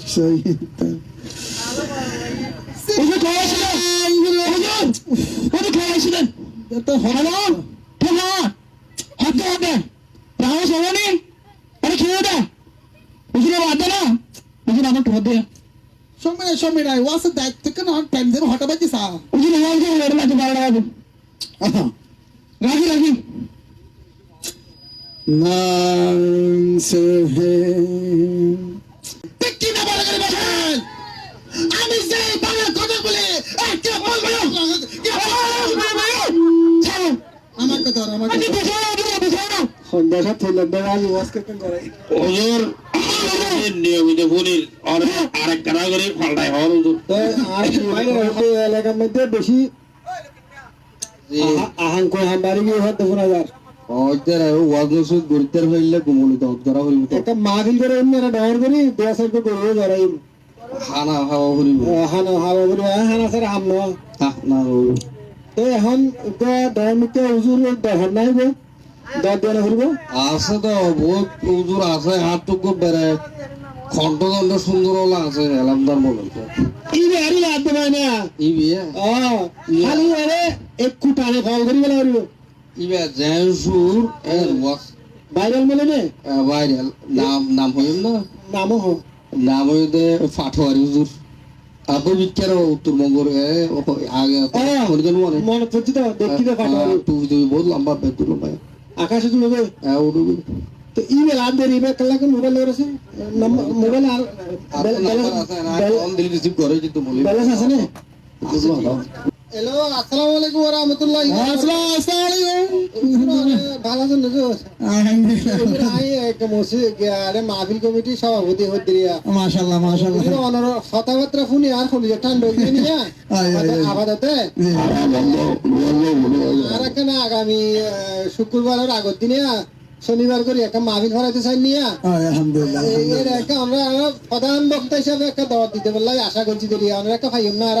ব্যবসায়িতা উনি খাওয়াইছিলেন উনি খাওয়াইছিলেন হরমন ঠোঙা হাতে হাতে রাহা সবানি আরে খেয়ে দে। উজুরে বাদ না। উজুরে আমার ঠোঁট দে। সৌমিনা সৌমিনা ওয়াস না টাইম হঠাৎ সা। উজুরে ওয়াস দেবে ওর মাঝে বারোটা বাজে রাখি রাখি। নাম সে করে বসেন। আমি যে কথা বলে একটা বলব? আমি করাই ওজোর নিয়মিত আর আরেক করে হওয়ার আর এলাকার মধ্যে বেশি আহা- আহাঙ্ক হামবারি গিয়ে হতে শোনা যায় ওইটার ওয়াজ নসুদ গরিতার হইলে কুমলিত ধরা হইব তো। একটা মাহফিল করে এমনি একটা ডর করি দেয়া সাইড করে ধরাই হানা হাওয়া হইব হানা হাওয়া করি হানা স্যার হাম ন। না হইব তো এখন ডর মিতে হুজুর দহর নাই গো। দর দেওয়া হইব। আছে তো বহুত ওজোর আছে হাত টুকু বেড়ে। খন্ড খন্ড সুন্দর ওলা আছে এলামদার বলে ই বেরি লাদ দেবাই না। ই বিয়ে? ও খালি আরে এক কুটানে কল করি বলা ইবে জেসুর এর ওয়াজ ভাইরাল মেলে নে ভাইরাল নাম নাম হইম না? নামও হ নাম হইতে ফাটোয়ারি হুজুর। তারপর বিখ্যাত উত্তরবঙ্গের এ, ও, আগে মনে। মনে পড়ছি তো দেখি তো ফাটা তুই তুই বহুত লম্বা বেদ লম্বা আকাশে তুমি হ্যাঁ উঠবি তো ই বেলা আদ দেরি বে কল্লা মোবাইল রয়েছে মোবাইল আর ব্যালেন্স আছে না হ্যালো আসসালামু আলাইকুম ওয়া রাহমাতুল্লাহি ওয়া ভালো আছেন নাজু আই এক মসি আরে মাহফিল কমিটি সভাপতি হদ্রিয়া মাশাআল্লাহ মাশাআল্লাহ অনর ফুনি আর দিয়ে নিয়া আবাদতে আর এখানে আগামী শুক্রবারের আগর দিনে শনিবার করে একটা মাহফিল ভরাইতে চাই নিয়া আলহামদুলিল্লাহ এর একটা আমরা প্রধান বক্তা হিসাবে একটা দাওয়াত দিতে বললাই আশা করছি দেরি আমরা একটা খাইম না আর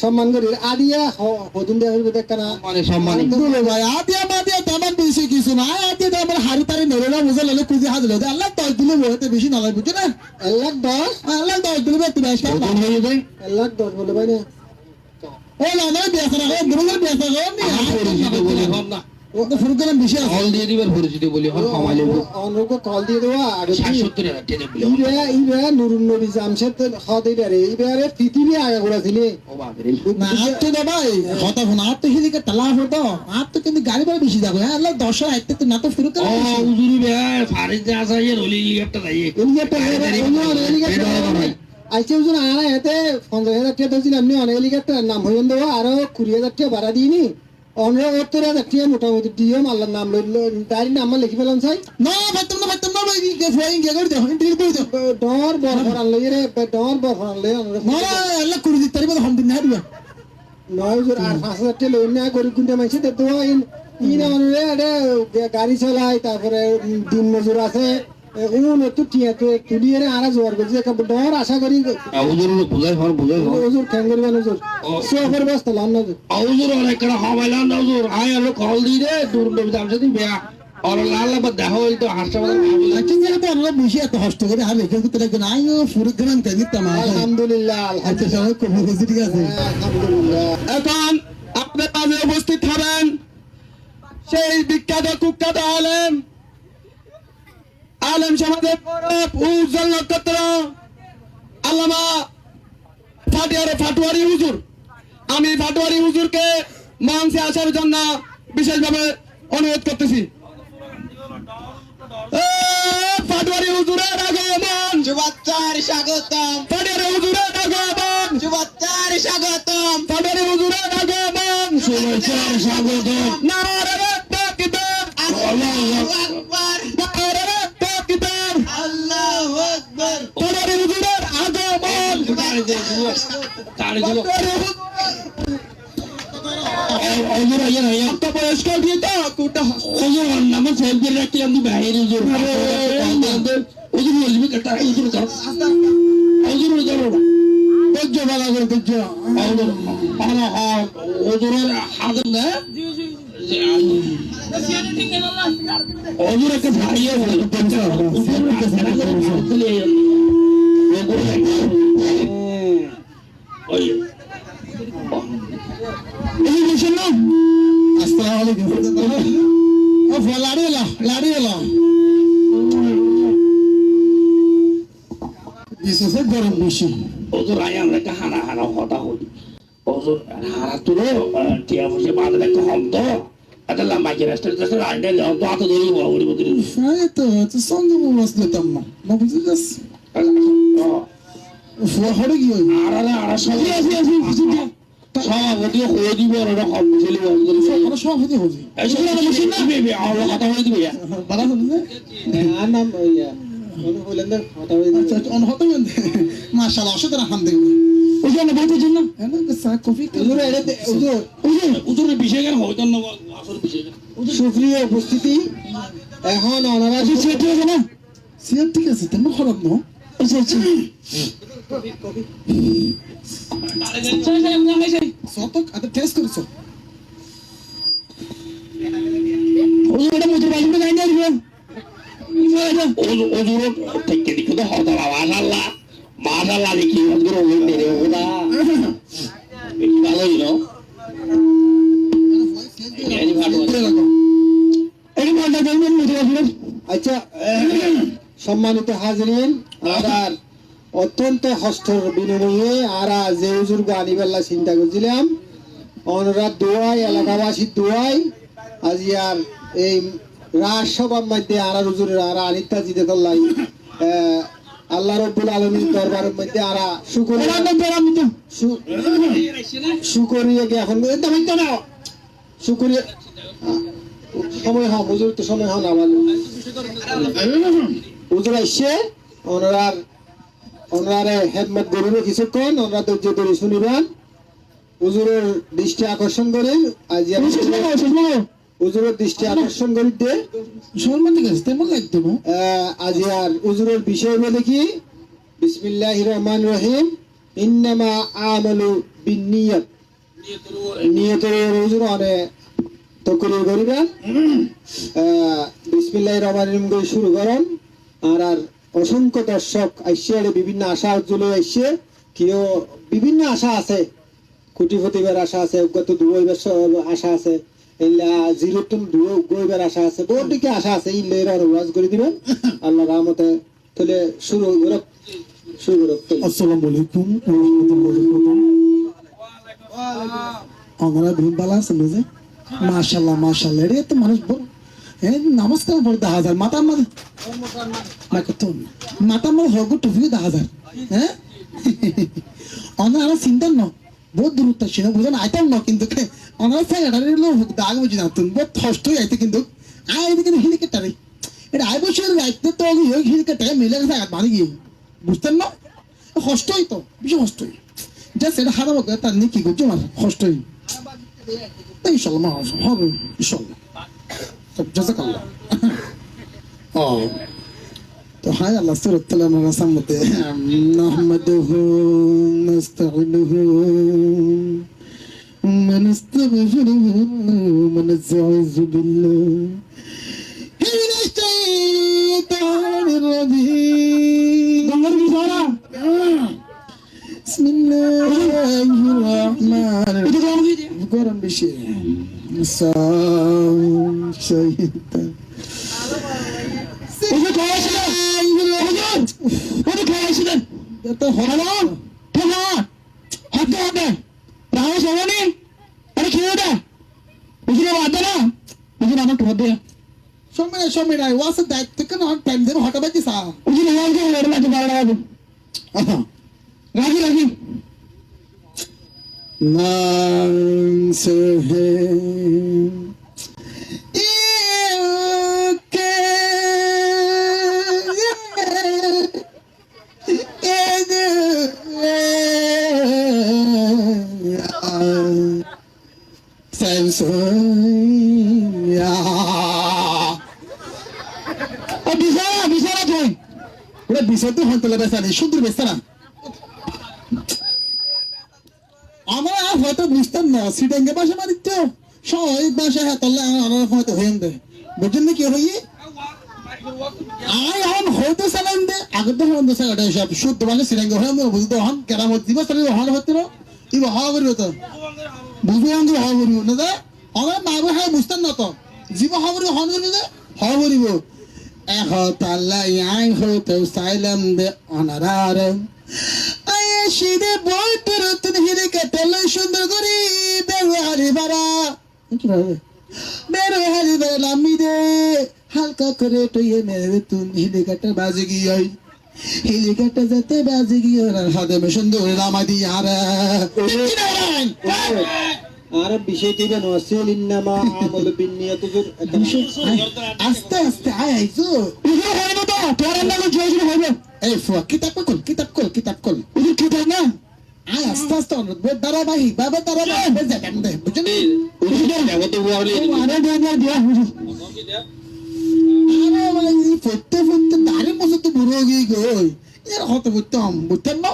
সম্মান করি আদিয়া হদুন দেয়া হইবে দেখানা মানে সম্মান বলে ভাই আদিয়া মাদিয়া তেমন বেশি কিছু না। আদিয়া তো আমার হাড়ি তারি নেড়ে বুঝে লেলে কুজি হাজলে আল্লাহ দশ দিলে বইতে বেশি না বুঝছ না? আল্লাহ দশ? আল্লাহ দশ দিলে বেশ এক দশ বলে ভাই না। ও না না বেসা রাখো দুর্গের বেসা রাখো না হল দিয়ে দিবার পরিচিতি বলি হল কমাই লেব অনরকে কল দিয়ে দেওয়া আগে ষাট সত্তর টেনে বলি ইবে ইবে নুরুন নবী জামশেদ হদ ইবারে ইবারে পৃথিবী আগে ঘুরাছিলি ও বাবারে না আর তো দাদা কথা শোনা আর তো হিলিকে টালা হতো আর তো কিন্তু গাড়ি ভাড়া বেশি যাবে। হ্যাঁ আল্লাহ দশ আইতে তো না তো ফুরকান ও উজুরি বে ফারিজ যা আছে এর হলি লিগারটা যাই এলিগেটর আইছে হুজুর আনা এতে পঞ্চাশ হাজার টাকা ধরছিলাম নি অনেক এলিগেটর নাম হইন দেবো আরও কুড়ি হাজার টাকা ভাড়া দিইনি। অন্য সত্তর হাজার মোটামুটি দিয়ে আল্লাহর নাম লইল তারই নাম লিখি পেলাম চাই না পারতাম না ভাই কে করে দাও ইন্টারভিউ করে দাও। ডর বরফরান লই রে ডর বরফরান লই না না আল্লাহ কুড়ি দিতে পারবে হম দিন না দিবা নয় হুজুর আর পাঁচ হাজার টাকা লই না গরিব গুন্ডা মাইছে তো ইন ইন অনরে গাড়ি চালাই তারপরে দিন মজুর আছে। উন একটু টিয়া তো রে আরা জোয়ার করছে। একটা ডর আশা করি উজুর বুঝাই হল বুঝাই খ্যাঙ্গের বেন হুজুর। সোফের বস্তা লান না হুজুর। উজুর অনেক করে হমাইলাম না উজুর আয় হলো কল দে দূর নবী দাম সাথে বেয়া। আর লাল হইল তো হাসপাতাল আচ্ছা বেশি এত কষ্ট করে এখানে তো দেখবেন আইও ফুরকান কে দিতাম আলহামদুলিল্লাহ আচ্ছা সবাই কবুল ঠিক আছে? আলহামদুলিল্লাহ। এখন আপনার মাঝে উপস্থিত হবেন সেই বিখ্যাত কুখ্যাত আলেম আলেম সমাজের উজ্জ্বল নক্ষত্র আল্লামা ফাটিয়ারে ফাটুয়ারি হুজুর। আমি ফাটুয়ারি হুজুরকে মঞ্চে আসার জন্য বিশেষভাবে অনুরোধ করতেছি। এ, ফাটুয়ারি হুজুরের আগমন। যুবাচার স্বাগতম। ফাটিয়ারি হুজুরের আগমন। যুবাচার স্বাগতম। ফাটিয়ারি হুজুরের আগমন। শুভেচ্ছার স্বাগত নারে তাকবীর আল্লাহু আকবার। হুজুর একটা ভাইয়ে বলে বেশি ওদের আয় আমরা একটা হানা হানা হতা হই ওদের হারা তুলো টিয়া বসে বাঁধলে একটা হম তো একটা লম্বা যে রাস্তা রাস্তা আইডা লেও তো হাতে ধরে বড় বড় só não vou mostrar tua mão. Não precisa. Foi a hora que eu. আড়ালে আড়া সব সভাপতি হয়ে দিবে ওরা হম ছেলে só vou de hoje. এই সব না কথা বলে দিবে fazer. আর নাম ইয়া বিষয় কেন হইতো না jana. Siap ঠিক আছে তেমন খারাপ না আচ্ছা আচ্ছা সতক টেস্ট মুদ্রা বাজবে না না দিবেন ওজুর থেকে দিকে তো হতো না মাশাল্লাহ মাশাল্লাহ দেখি ওজুর ভালোই নো আচ্ছা সম্মানিত হাজরিন আর অত্যন্ত হস্তর বিনিময়ে আর যে হুজুর আনিবেল্লা চিন্তা করছিলাম অনুরাধ দোয়াই এলাকাবাসীর দোয়াই আজ আর এই রাজসভার মধ্যে আর হুজুরের আর আনিতা জিতে করলাই আল্লাহ রব্বুল আলমীর দরবারের মধ্যে আর শুকরিয়া কে এখন? না শুকরিয়া সময় হন হুজুর তো সময় হন আমার। হুজুর আসছে ওনার ওনারে হেদমত গরিবে কিছুক্ষণ ওনারা ধৈর্য ধরে শুনিবেন। হুজুরের দৃষ্টি আকর্ষণ করে আজ হুজুরের দৃষ্টি আকর্ষণ করি দে শর্মা ঠিক আছে তেমন লাগতো না? আজ আর হুজুরের বিষয় বলে কি বিসমিল্লাহ রহমান রহিম। ইন্নামা আমালু বিনিয়ত নিয়তের তকরির করিবেন। বিসমিল্লাহ রহমান রহিম করে শুরু করেন। আর আর অসংখ্য দর্শক আইসে আর বিভিন্ন আশা উজ্জ্বল আইসে। কেউ বিভিন্ন আশা আছে। কোটিপতিবার আশা আছে দুইবার আশা আছে। জিরো টন দুইবার আশা আছে বহুত দিকে আশা আছে, এই লের আর ওয়াজ করে দিবেন। আল্লাহ রহমতে তাহলে শুরু শুরু আসসালামু আলাইকুম আমরা ভীম বালা আছে বুঝে মাশাআল্লাহ মাশাআল্লাহ। এর তো মানুষ বল নমস্কার বল দা হাজার। মাতা মাদ না, কত? মাতা হগু টুফি দা হাজার। হ্যাঁ আর চিন্তা ন। বহুত দূরত্ব ছিল বুঝেন আইতাম না কিন্তু এটা দাগ বুঝি না তুমি বহুত কষ্ট আইতে কিন্তু। আই এদিকে হেলিকপ্টারে এটা আই বছর রাইতে তো হেলিকপ্টারে মিলে গেছে মানে গিয়ে। বুঝতেন না? কষ্টই তো বেশি কষ্টই যা সেটা হারাবো তার নিয়ে কি করছ আমার? কষ্টই ইনশাল্লাহ, মা, হবে, ইনশাল্লাহ। জাজাকাল্লাহ। ও। তো হাই আল্লাহ, সুরত তালা আমরা সামনে নাহমাদুহু নাস্তাইনুহু من استغفره ومن استعيذ بالله من الشيطان الرجيم بسم الله الرحمن الرحيم Korun bir şey. Sağ şeytan. Onu karşıdan. Onu karşıdan. Ya da horalan. Tamam. Hakkı abi. Daha sonra ne? kid. Isn't it Vandana? Isn't it Vandana? සොමන සොමන I was at that thick on pen them hot about this hour. Isn't it Vandana? Isn't it Vandana? Rahi Rahi. नाम से है Sensoria. Bisa, bisa lah, coy. বিষয় তো হন্তলে বেচা নেই সুন্দর বেচা না আমরা হয়তো বুঝতাম না সিডেঙ্গে বাসা মারিত সবাই বাসা হ্যাঁ তাহলে আমার হয়তো হয়ে দে বুঝছেন না কি হই আই হন হয়তো চালান দে আগে হন দোসা এটা সব শুদ্ধ মানে সিডেঙ্গে হয়ে বুঝতে হন কেরামত দিবস তাহলে না হওয়া করিব তো বুঝব হওয়া করিব না দে আমরা মাবে হ্যাঁ বুঝতাম না তো জীব করিব হন হওয়া করিব। এহ তাল্লা ইয়াই হতে সাইলাম দে অনারারে। আয়ে শিদে বই পেরতন হিরে কাটালে সুন্দর করি বেরো হারি বারা ভাবে বেরো হারি বারা লামি দে হালকা করে টইয়ে মেরে তুন হিরে কাটা বাজে গিয়ে। হিরে যেতে বাজে গিয়ে হাতে মে সুন্দর লামা দি আর আর বিষয় দিবে নসিল ইন্নামা আমল বিনিয়াত হুজুর আস্তে আস্তে আয় আইছো উজুর হইব তো? তোর নাম জয় জয় হইব এই ফুয়া কিতাব কল কিতাব কল কিতাব কল। উজুর কিতাব না? আয় আস্তে আস্তে অনুরোধ বে ধারাবাহিক ভাবে ধারাবাহিক বে যাবেন দে বুঝছেন আরে দে দে দিয়া হুজুর। আরে ভাই ফুটতে ফুটতে দাঁড়ে বসে তো বুড়ো গিয়ে গই এর হত বুঝতাম বুঝতেন না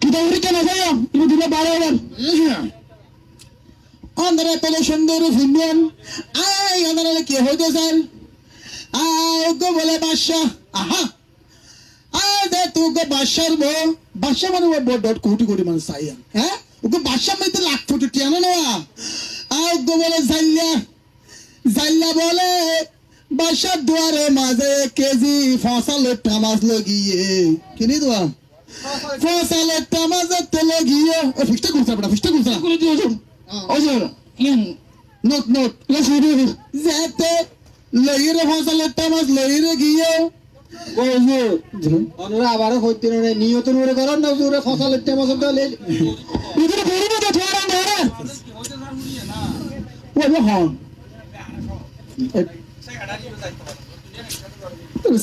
কিতাব কেন যাই তুমি দিলে বারো হাজার অন্ধরে পেলে সুন্দর ফুলবেন আয় অন্ধরে কে হইতে আয় গো বলে বাদশাহ। আহা! আয় দে তু গো বাদশার বো বাদশা মানে বড় ডট কোটি কোটি মানুষ চাইয়া হ্যাঁ? ওকে বাদশা মানে তো লাখ কোটি টিয়া না। আয় গো বলে জাইল্লা। জাইল্লা বলে বাদশার দুয়ারে মাঝে কেজি ফসলের টামাজ লগিয়ে। কিনি দোয়া ফসলের টামাজে তো লগিয়ে। ফিস্টা করছে আপনার ফিস্টা করছে করে দিও হুজুর হুজুর নোট নোট যেতে লইরে ফসলের টামাজ লইরে গিয়ে হুজুর অনরা আবারও হইতে না নিয়ত নুরে করেন না হুজুর ফসলের টাইম ফসল লে ইদরে গরিব তো থোড়া ধরে ওই হন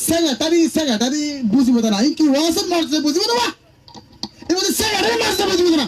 সেক্রেটারি সেক্রেটারি বুঝিব না কি ওয়াসন মারছে বুঝিব না এবার সেক্রেটারি মারছে বুঝিব না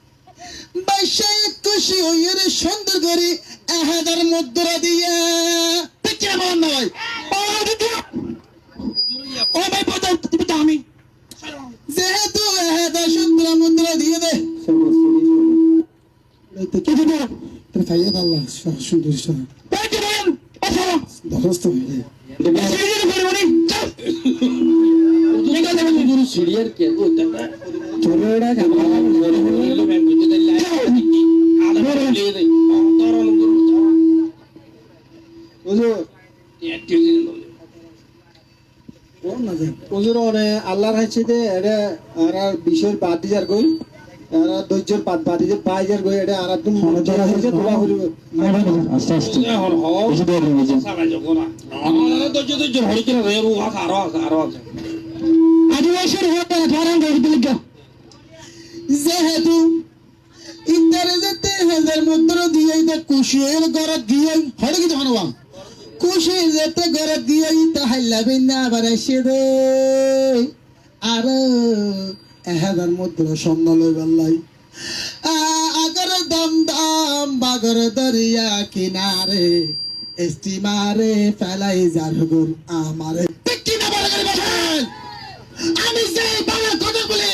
বাসা খুশি হইয়ে সুন্দর করে এহাদার মুদ্রা দিয়ে। কেমন নয় ও ভাই বোঝাও তুমি তো আমি। যেহেতু এহাদার সুন্দর মুদ্রা দিয়ে দে। খাইয়ে সুন্দর হয়ে সিরিয়ার কে না ছোটরা ঝামেলা হুজুর হুজুর অনে আল্লাহর হাইছে যে এটা আর আর বাদ দিজার গই আর আর ধৈর্যের বাদ বাদ দিজার বাইজার গই এটা আর একদম মনে ধরা হইছে তোলা হইব আস্তে আস্তে। আদিবাসীর হতে ধরেন গরিব যেহেতু হাজার মুদ্র দিয়ে এটা কুশিয়ের দিয়ে হরে কি ধনবা কুশি যেতে ঘরত দিয়ে তাহাইলা বিনা আবার এসে দে। আর হাজার মুদ্র স্বর্ণ লই। বেল্লাই আগর দম দম বাগর দরিয়া কিনারে এস্টিমারে ফেলাই যার গুণ আমারে। না আমি যে বাংলা কথা বলে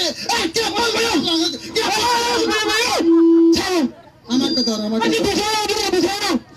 আমার কথা আমার কথা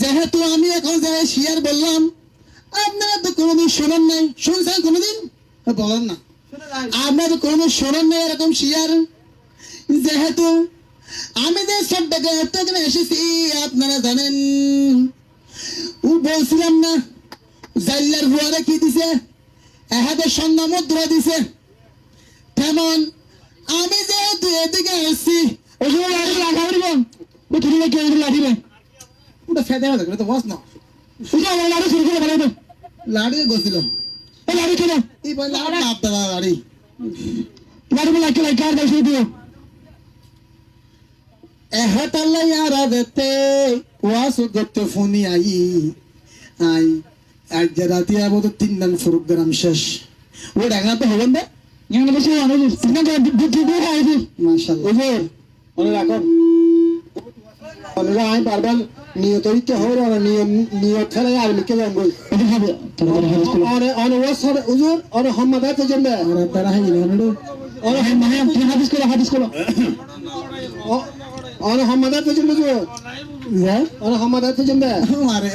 যেহেতু আমি এখন যাই শিয়ার বললাম আপনারা তো কোনোদিন শোনেন নাই। শুনছেন কোনোদিন? বলেন না। আপনারা তো কোনোদিন শোনেন নাই এরকম শিয়ার? যেহেতু আমি যে সব থেকে এসেছি আপনারা জানেন। ও বলছিলাম না জাইলার বুয়ারে কি দিছে? এহাদের স্বর্ণ মুদ্রা দিছে। তেমন আমি যেহেতু এদিকে এসেছি ওষুধ লাঠি রাখা দিবেন ও তুমি নাকি ওষুধ লাঠিবে ওটা ফেদে হবে তো বস না ওটা আমার লাঠি শুরু করে ফেলে লাঠি গছিল এই লাঠি কেন এই বল লাঠি বাপ দাদা লাঠি লাঠি বলে একটা লাইক কার দাও দিও এহতাল্লা ইয়ারা দেতে ওয়াসু গতে ফোনি আই আই আজ রাতে আবো তো তিন দান প্রোগ্রাম শেষ ও ডাঙ্গা তো হবেন না এখানে বসে অনেক তিন দান মনে রাখুন। আমি বারবার নিয়ত হইতে আর নিয়ম নিয়ত ফেলে আর লিখে অনে ওয়াসর অনে হাম্মাদা তারা হাই নড়ো অনে হাদিস করো হাদিস করো অনে হাম্মাদা অনে হাম্মাদা আরে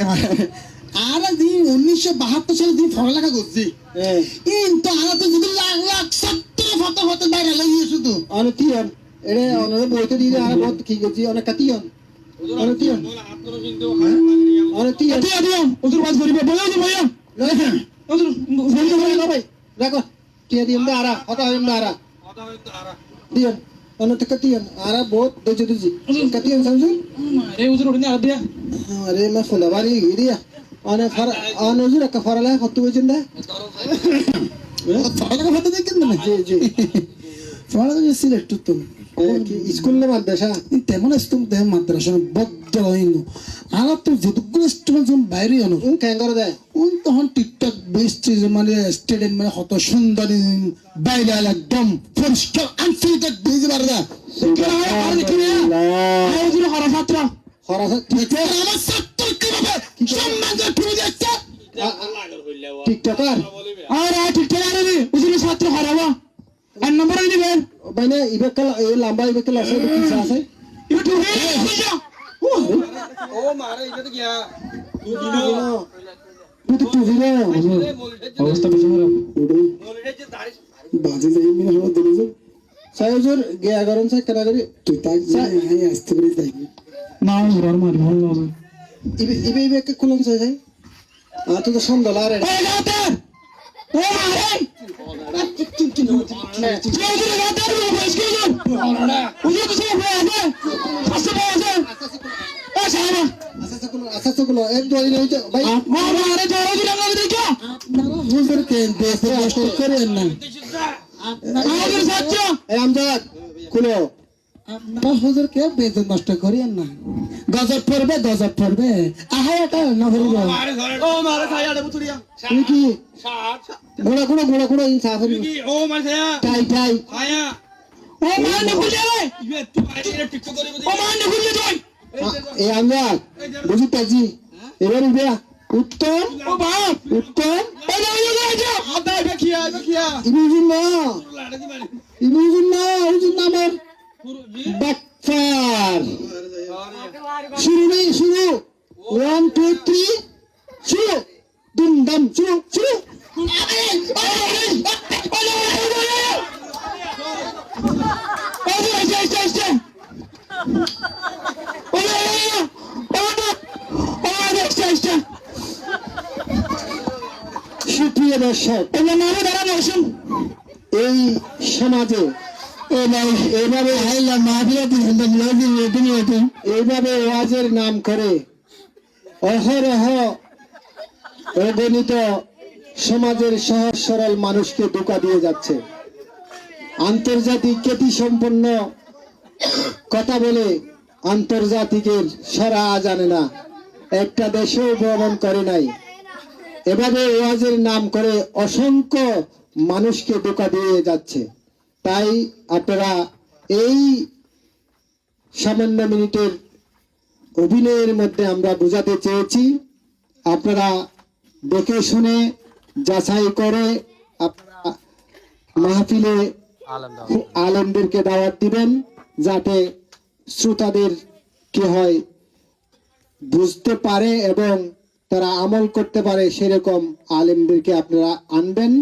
আর দিন উনিশশো বাহাত্তর সালে দিন পড়ালেখা করছি। হ্যাঁ। কিন্তু আমরা তো যদি লাখ লাখ সত্তর ফটো ফটো বাইরে লাগিয়ে শুধু। অনে তিয়ান এরে অনরে বইতে দি আর বহুত কি গেছি? অনেক কাতিয়ন অরে তিয়ন অরে তিয়ন ভাই রাখো। টিয়া দিম না আরা হতা হইম না আরা হতা হইম না আরা দিয়ন বহুত দজি দজি কাতিয়ন সমঝে আরে উজুর দিয়া। আরে মা ফুলাবারি গিরিয়া অনে ফর অনে উজুর কা ফরালা হতু বজিন্দা ফরালা হতু দেখিন তুমি স্কুলে মাদ্রাসা? তেমন স্কুল তেমন মাদ্রাসা বদ্ধ হইনু। আর তো যতগুলো স্টুডেন্ট মানে যখন বাইরে হনু ও কেন করে দেয়? ও তখন টিকটক বেস্ট মানে স্টুডেন্ট মানে কত সুন্দর বাইরে একদম পরিষ্কার আনফিল্টার দিয়ে দিবার ছাত্র। হরা ছাত্র। আমার ছাত্র কীভাবে? আর ছাত্র হরাবা। এক নম্বর নিবেন মানে ইবেকাল এই লম্বা ইবেকাল আছে কি আছে। ইবে হ্যাঁ, হ্যাঁ, ও ও। মারে ইবে তো গিয়া। তুই দিন তুই তুই দিন অবস্থা বুঝছ না উড়ে বাজে যাই নি হলো দিলে সাইজুর গিয়া গরম সে কেনা করি? তুই তাই যাই আসতে করে যাই। না ঘর মার ভালো না ইবে ইবে ইবে কে কুলন সে যাই। আ তো সন্ধ্যা লারে Ne oluyor lan? Gördün lan ben bunu başkanım. Uyudu sen bu yerde. Kası bu yerde. Baş ayağına. అసకులు ఏంటో ఆమదారు సత్యం అహ్మద్ కులో আপনারা হুজুর কে দেশে কষ্ট করেন না। আমাদের ছাত্র ए আমজাদ কুলো আপনারা হুজুর। কে বেতন নষ্ট করিয়েন না গজব পড়বে গজব পড়বে আহা এটা না ভরিব তুই কি? ঘোড়া ঘোড়া ঘোড়া ঘোড়া ইনসাফ টাই টাই ও মান খুলে রে। ও মান খুলে যাই এ আমরা বুঝি পাচ্ছি এবার উঠে উত্তম ও বাপ। উত্তম ও না না ইবুজুন না ইবুজুন না ইবুজুন না আমার। বাকফার শুরু নেই, শুরু। ওয়ান টু থ্রি শুরু। দুম, দাম, শুরু শুরু। সুপ্রিয় দর্শক এই সমাজে এইভাবে এইভাবে ওয়াজের নাম করে অহরহ অগণিত সমাজের সহজ সরল মানুষকে ধোকা দিয়ে যাচ্ছে। আন্তর্জাতিক খ্যাতি সম্পন্ন কথা বলে আন্তর্জাতিকের সরা জানে না। একটা দেশেও ভ্রমণ করে নাই। এভাবে ওয়াজের নাম করে অসংখ্য মানুষকে ধোকা দিয়ে যাচ্ছে। তাই আপনারা এই সামান্য মিনিটের অভিনয়ের মধ্যে আমরা বোঝাতে চেয়েছি। আপনারা দেখে শুনে, যাচাই করে আপনারা মাহফিলে আলমদেরকে দাওয়াত দিবেন, যাতে শ্রোতাদের কি হয় বুঝতে পারে এবং তারা আমল করতে পারে, সেরকম আলেমদেরকে আপনারা আনবেন।